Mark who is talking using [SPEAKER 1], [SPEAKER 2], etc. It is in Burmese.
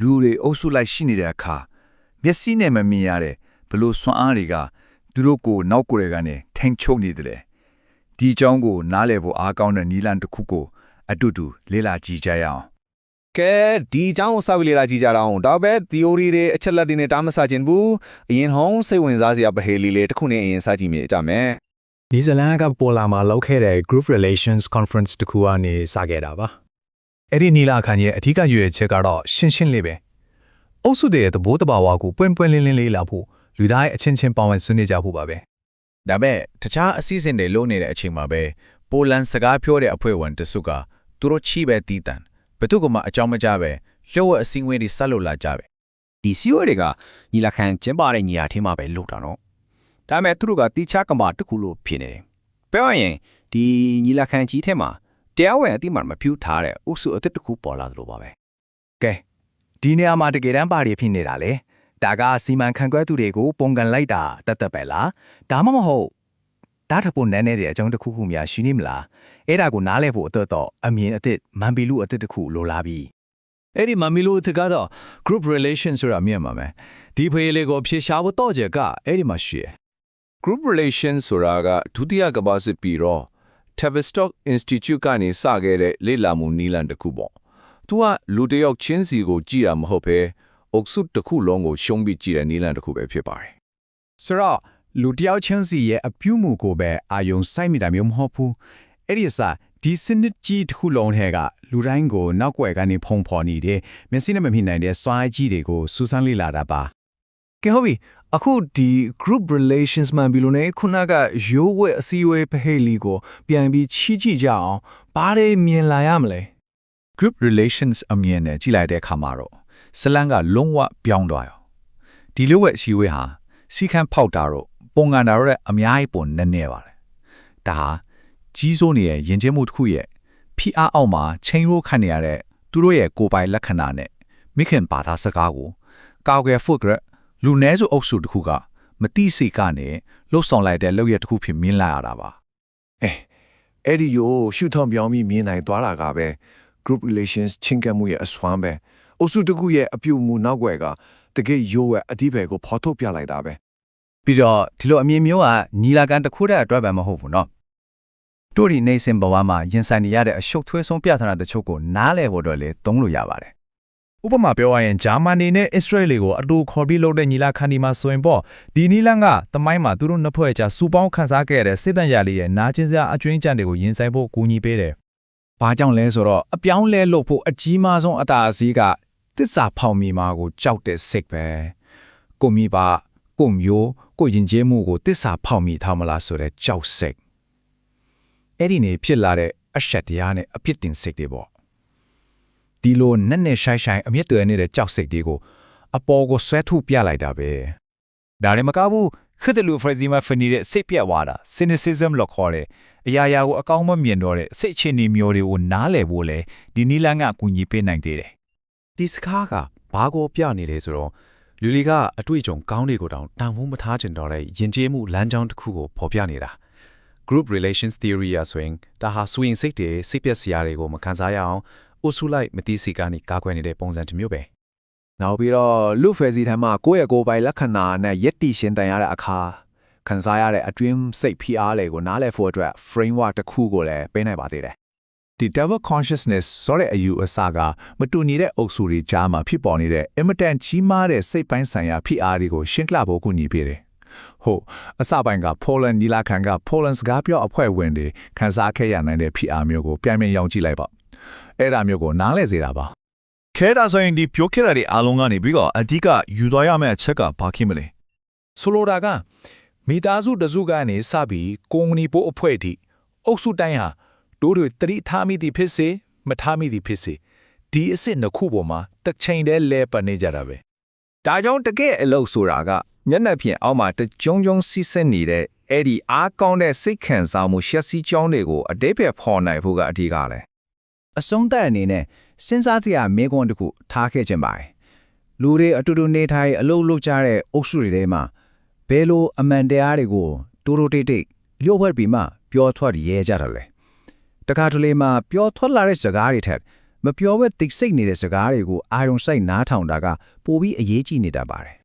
[SPEAKER 1] လူတွေအုပ်စုလိုက်ရှိနေတဲ့အခါမျက်စိနဲ့မမြင်ရတဲ့ဘလို့စွမ်းအားတွေကသူတို့ကိုနောက်ကိုယ်တွေကနေထိန်ချုပ်နေတယ်ဒီအကြောင်းကိုနားလည်ဖို့အားကောင်းတဲ့နီလန်တစ်ခုကိုအတူတူလေ့လာကြည့်ကြရအောင်
[SPEAKER 2] ကဲဒီအကြောင်းကိုစောက်လေ့လာကြည့်ကြတော့ဒါပဲ theory တွေအချက်လက်တွေနဲ့တားမဆခြင်းဘူးအရင်ဟောင်းစိတ်ဝင်စားစရာပဟေလီလေးတစ်ခုနဲ့အရင်စကြည့်မိကြမယ်
[SPEAKER 3] နီဇာလန်ကပေါ်လာမှာလောက်ခဲ့တဲ့ group relations conference တခုကနေစခဲ့တာပါ အဲ့ဒီနီလာခန်ရဲ့အထူးရွေးချက်ကတော့ရှင်းရှင်းလေးပဲအုပ်စုတွေရဲ့သဘောတဘာဝကိုပွင့်ပွင့်လင်းလင်းလေးလာဖို့လူသားရဲ့အချင်းချင်းပါဝင်ဆွေးနွေးကြဖို့ပါပဲ
[SPEAKER 4] ဒါပေမဲ့တခြားအစည်းအဝေးတွေလုပ်နေတဲ့အချိန်မှာပဲပိုလန်စကားပြောတဲ့အဖွဲ့ဝင်တစုကသူတို့ချီပဲတီးတန်ဘယ်သူကမှအကြောင်းမကြားပဲလျှို့ဝှက်အစည်းအဝေးတွေဆက်လုပ်လာကြပဲ
[SPEAKER 5] ဒီစီယိုတွေကညီလာခံကျင်းပတဲ့ညီလာထင်းမှာပဲလုပ်တာနော်ဒါပေမဲ့သူတို့ကတီချာကမာတစ်ခုလို့ဖြစ်နေတယ်ပြောရရင်ဒီညီလာခံကြီးထဲမှာ တရားဝင်အတိအမှန်မဖြူထားတဲ့အုပ်စုအသစ်တစ်ခုပေါ်လာသလိုပါပဲ
[SPEAKER 3] ကဲဒီနေရာမှာတကယ်တမ်းပါရီဖြစ်နေတာလေဒါကစီမံခန့်ခွဲသူတွေကိုပုံကန်လိုက်တာတတ်တတ်ပဲလားဒါမှမဟုတ်ဒါထပ်ဖို့နန်းနေတဲ့အကြောင်းတစ်ခုခုများရှိနေမလားအဲ့ဒါကိုနားလဲဖို့အတွက်တော့အမြင်အသစ်မန်ပီလူအသစ်တစ်ခုလိုလာပြီ
[SPEAKER 6] အဲ့ဒီမမီလိုတစ်ကတော့ group relation ဆိုတာမြင်မှာမယ်ဒီဖေးလေးကိုဖြေရှားဖို့တော့ကြကအဲ့ဒီမှာရှိရ
[SPEAKER 2] group relation ဆိုတာကဒုတိယကမ္ဘာစစ်ပြီးတော့ Tavistock Institute ကနေစခဲ့တဲ့လေ့လာမှုနီလန်တစ်ခုပေါ့။ तू ကလူတစ်ယောက်ချင်းစီကိုကြည့်တာမဟုတ်ဘဲအုပ်စုတစ်ခုလုံးကိုရှုံးပြီးကြည့်တဲ့နီလန်တစ်ခုပဲဖြစ်ပါတယ်
[SPEAKER 3] ဆိုတော့လူတယောက်ချင်းစီရဲ့အပြုမှုကိုပဲအာယုံစိုက်မိတာမျိုးမဟုတ်ဘူးအဲ့ဒီအစားဒီစနစ်ကြီးတစ်ခုလုံးထဲကလူတိုင်းကိုနောက်ွယ်ကနေဖုံဖော်နေတဲ့မျက်စိနဲ့မမြင်နိုင်တဲ့စွားကြီးတွေကိုစူးစမ်းလေ့လာတာပါ ကဲဟုတ်ပြီအခုဒီ group relations မှန်ပြီလို့ねခုနကရိုးဝဲအစည်းအဝေးဖဟိလီကို ပြန်ပြီးချီးကြည့်ကြအောင်ဘာတွေမြင်လာရမလဲ
[SPEAKER 1] group relations အမြင်နဲ့ကြည့်လိုက်တဲ့အခါမှာတော့ဇလန်ကလုံးဝပြောင်းသွားရောဒီလိုဝက်အစည်းအဝေးဟာစီခန့်ဖောက်တာတော့ပုံကန်တာတော့လည်းအများကြီးပုံနည်းနည်းပါလေဒါဟာကြီးစိုးနေတဲ့ယဉ်ကျေးမှုတစ်ခုရဲ့ဖိအားအောက်မှာချိန်ရိုးခတ်နေရတဲ့သူတို့ရဲ့ကိုယ်ပိုင်လက္ခဏာနဲ့မိခင်ဘာသာစကားကိုကောက်ကွယ်ဖို့က လူနည်းစုအုပ်စုတစ်ခုကမတိစိတ်ကနေလှုပ်ဆောင်လိုက်တဲ့လုပ်ရတစ်ခုဖြစ်မြင်လာရတာပါ
[SPEAKER 2] အဲ့ဒီရိုရှုထောင်ပြောင်းပြီးမြင်နိုင်သွားတာကပဲ group relations ချင်းကပ်မှုရဲ့အစွမ်းပဲအုပ်စုတစ်ခုရဲ့အပြုအမူနောက်ွယ်ကတကယ်ရိုးဝဲအတိပယ်ကိုဖော်ထုတ်ပြလိုက်တာပဲ
[SPEAKER 7] ပြီးတော့ဒီလိုအမြင်မျိုးကညီလာခံတစ်ခုတည်းအတွက်ပဲမဟုတ်ဘူးเนาะတို့ဒီနေစဉ်ဘဝမှာရင်ဆိုင်နေရတဲ့အရှုပ်ထွေးဆုံးပြဿနာတချို့ကိုနားလည်ဖို့တော့လေသုံးလို့ရပါတယ်
[SPEAKER 6] ဥပမာပြောရရင်ဂျာမနီနဲ့အစ္စရေးလ်ကိုအတူခေါ်ပြီးလုပ်တဲ့ညီလာခံဒီမှာဆိုရင်ပေါ့ဒီနီလန်ကတမိုင်းမှာသူတို့နှစ်ဖွဲ့ကြားစူပေါင်းခန်းစားခဲ့တဲ့စစ်တမ်းရလေးရဲ့နာကျင်စရာအကျွင်းကြံတွေကိုရင်ဆိုင်ဖို့ကူညီပေးတယ်။
[SPEAKER 3] ဘာကြောင့်လဲဆိုတော့အပြောင်းလဲလုပ်ဖို့အကြီးမားဆုံးအတားအဆီးကတစ္ဆာဖောက်မိမှာကိုကြောက်တဲ့စိတ်ပဲ။ကိုမိပါကိုမျိုးကိုရင်ကျေးမှုကိုတစ္ဆာဖောက်မိထားမလားဆိုတဲ့ကြောက်စိတ်။အဲ့ဒီနေဖြစ်လာတဲ့အဆက်တရားနဲ့အပြစ်တင်စိတ်တွေပေါ့။ ဒီလိုနဲ့နဲ့ရှိုင်းရှိုင်းအမြင့်တွယ်နေတဲ့ကြောက်စိတ်တွေကိုအပေါ်ကိုဆွဲထုတ်ပြလိုက်တာပဲ။
[SPEAKER 7] ဒါလည်းမကဘူးခစ်တလူဖရဇီမာဖနီတဲ့စိတ်ပြက်သွားတာ cynicism လို့ခေါ်တယ်အရာရာကိုအကောင်းမမြင်တော့တဲ့စိတ်အခြေအနေမျိုးတွေကိုနားလည်ဖို့လဲဒီနီလန်ကကူညီပေးနိုင်သေးတယ်
[SPEAKER 8] ဒီစကားကဘာကိုပြနေလဲဆိုတော့လူလီကအတွေ့အကြုံကောင်းတွေကိုတောင်တန်ဖိုးမထားချင်တော့တဲ့ယဉ်ကျေးမှုလမ်းကြောင်းတစ်ခုကိုဖော်ပြနေတာ group relations theory ရဆိုရင်ဒါဟာစူရင်စိတ်တွေစိတ်ပျက်စရာတွေကိုမခံစားရအောင် အုပ်စုလိုက်မသိစီကနေကာကွယ်နေတဲ့ပုံစံတစ်မျိုးပဲ
[SPEAKER 2] နောက်ပြီးတော့လူဖယ်စီထမ်းမှာကိုယ့်ရဲ့ကိုယ်ပိုင်လက္ခဏာနဲ့ယက်တီရှင်တန်ရတဲ့အခါခံစားရတဲ့အတွင်းစိတ်ဖိအားတွေကိုနားလည်ဖို့အတွက် framework တစ်ခုကိုလည်းပေးနိုင်ပါသေးတယ်
[SPEAKER 1] ဒီ devil consciousness ဆိုတဲ့အယူအဆကမတူညီတဲ့အုပ်စုတွေကြားမှာဖြစ်ပေါ်နေတဲ့အင်မတန်ကြီးမားတဲ့စိတ်ပိုင်းဆိုင်ရာဖိအားတွေကိုရှင်းပြဖို့ကူညီပေးတယ်။ဟုတ်အစပိုင်းက Poland နီလာခံက Poland စကားပြောအဖွဲ့ဝင်တွေခန်းစားခဲ့ရနိုင်တဲ့ဖိအားမျိုးကိုပြန်ပြန်ရောင်းကြည့်လိုက်ပါ။ အဲ့ဒါမျိုးကိုနားလည်စေတာပါ
[SPEAKER 9] ခဲတာဆိုရင်ဒီပြောခဲ့တာတွေအားလုံးကနေပြီးတော့အဓိကယူသွားရမယ့်အချက်ကဘာဖြစ်မလဲ
[SPEAKER 3] ဆိုလိုတာကမိသားစုတစ်စုကနေစပြီးကုမ္ပဏီပို့အဖွဲ့အထိအုပ်စုတိုင်းဟာတို့တွေတတိထားမိသည်ဖြစ်စေမထားမိသည်ဖြစ်စေဒီအစ်စ်နှစ်ခုပေါ်မှာတစ်ချိန်တည်းလဲပနေကြတာပဲ
[SPEAKER 4] ဒါကြောင့်တကယ်အလုပ်ဆိုတာကမျက်နှာပြင်အောက်မှာတကြုံကြုံစီးဆက်နေတဲ့အဲ့ဒီအားကောင်းတဲ့စိတ်ခံစားမှုရှက်စီးကြောင်းတွေကိုအတိတ်ပဲဖော်နိုင်ဖို့ကအဓိကလဲ
[SPEAKER 5] အဆုံးသက်အနေနဲ့စဉ်းစားစရာမေးခွန်းတစ်ခုထားခဲ့ခြင်းပါတယ်လူတွေအတူတူနေထိုင်အလုပ်လုပ်ကြတဲ့အုပ်စုတွေထဲမှာဘယ်လိုအမှန်တရားတွေကိုတိုးတိုးတိတ်တိတ်လျှို့ဝှက်ပြီးမှပြောထွက်ရဲကြတယ်လဲတခါတလေမှာပြောထွက်လာတဲ့စကားတွေထက်
[SPEAKER 3] မပြောဘဲတိတ်ဆိတ်နေတဲ့စကားတွေကိုအာရုံစိုက်နားထောင်တာကပိုပြီးအရေးကြီးနေတာပါတယ်